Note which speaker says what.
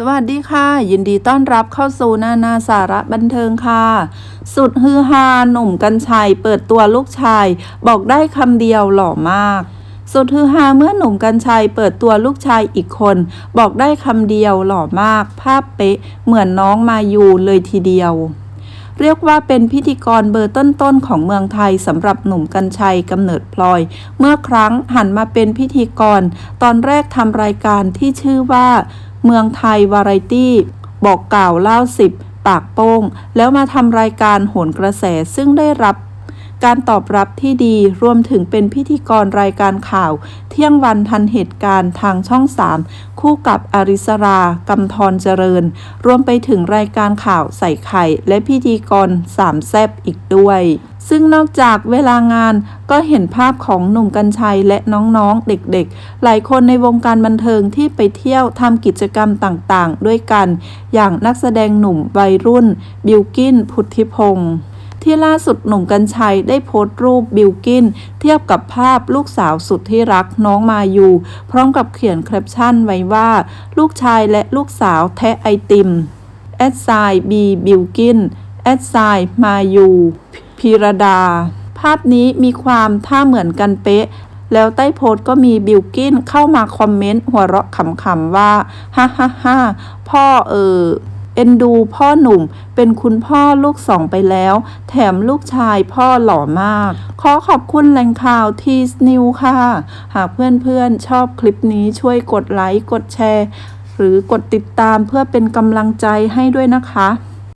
Speaker 1: สวัสดีค่ะ ยินดีต้อนรับเข้าสู่นานาสาระบันเทิงค่ะ สุดฮือฮาหนุ่มกัญชัยเปิดตัวลูกชาย บอกได้คำเดียวหล่อมาก สุดฮือฮาเมื่อหนุ่มกัญชัยเปิดตัวลูกชายอีกคน บอกได้คำเดียวหล่อมาก ภาพเป๊ะ เหมือนน้องมายูเลยทีเดียวเรียกว่าเป็นพิธีกรเบอร์ต้นๆของเมืองไทยสำหรับหนุ่มกัญชัยกำเนิดพลอย เมื่อครั้งหันมาเป็นพิธีกร ตอนแรกทำรายการที่ชื่อว่า เมืองไทยวาไรตี้ บอกกล่าวเล่าสิบปากโป้ง แล้วมาทำรายการโหนกระแสซึ่งได้รับ การตอบรับที่ดีรวมถึงเป็นพิธีกรรายการข่าว เที่ยงวันทันเหตุการณ์ทางช่อง 3 คู่กับอาริสรากำธรเจริญ รวมไปถึงรายการข่าวใส่ไข่ และพิธีกรสามแซบอีกด้วย ซึ่งนอกจากเวลางานก็เห็นภาพของหนุ่มกัญชัยและน้องๆ เด็กๆ หลายคนในวงการบันเทิงที่ไปเที่ยวทำกิจกรรมต่างๆ ด้วยกัน อย่างนักแสดงหนุ่มวัยรุ่น บิลกินพุทธิพงศ์ ที่ล่าสุดหนุ่มกัญชัยได้โพสต์รูปบิลกิน เทียบกับภาพลูกสาวสุดที่รักน้องมายู พร้อมกับเขียนแคปชั่นไว้ว่า ลูกชายและลูกสาวแทะไอติมแอดไซบีบิลกินแอดไซมายูพีรดา ภาพนี้มีความท่าเหมือนกันเป๊ะแล้วใต้โพสต์ก็มีบิลกินเข้ามาคอมเมนต์หัวเราะขำๆว่า ฮ่าฮ่าฮ่าพ่อเออ เอ็นดูพ่อหนุ่มเป็นคุณพ่อลูกสองไปแล้ว แถมลูกชายพ่อหล่อมาก ขอขอบคุณแหล่งข่าวทีสนิวค่ะ หากเพื่อนๆชอบคลิปนี้ช่วยกดไลค์ กดแชร์ หรือกดติดตามเพื่อเป็นกำลังใจให้ด้วยนะคะ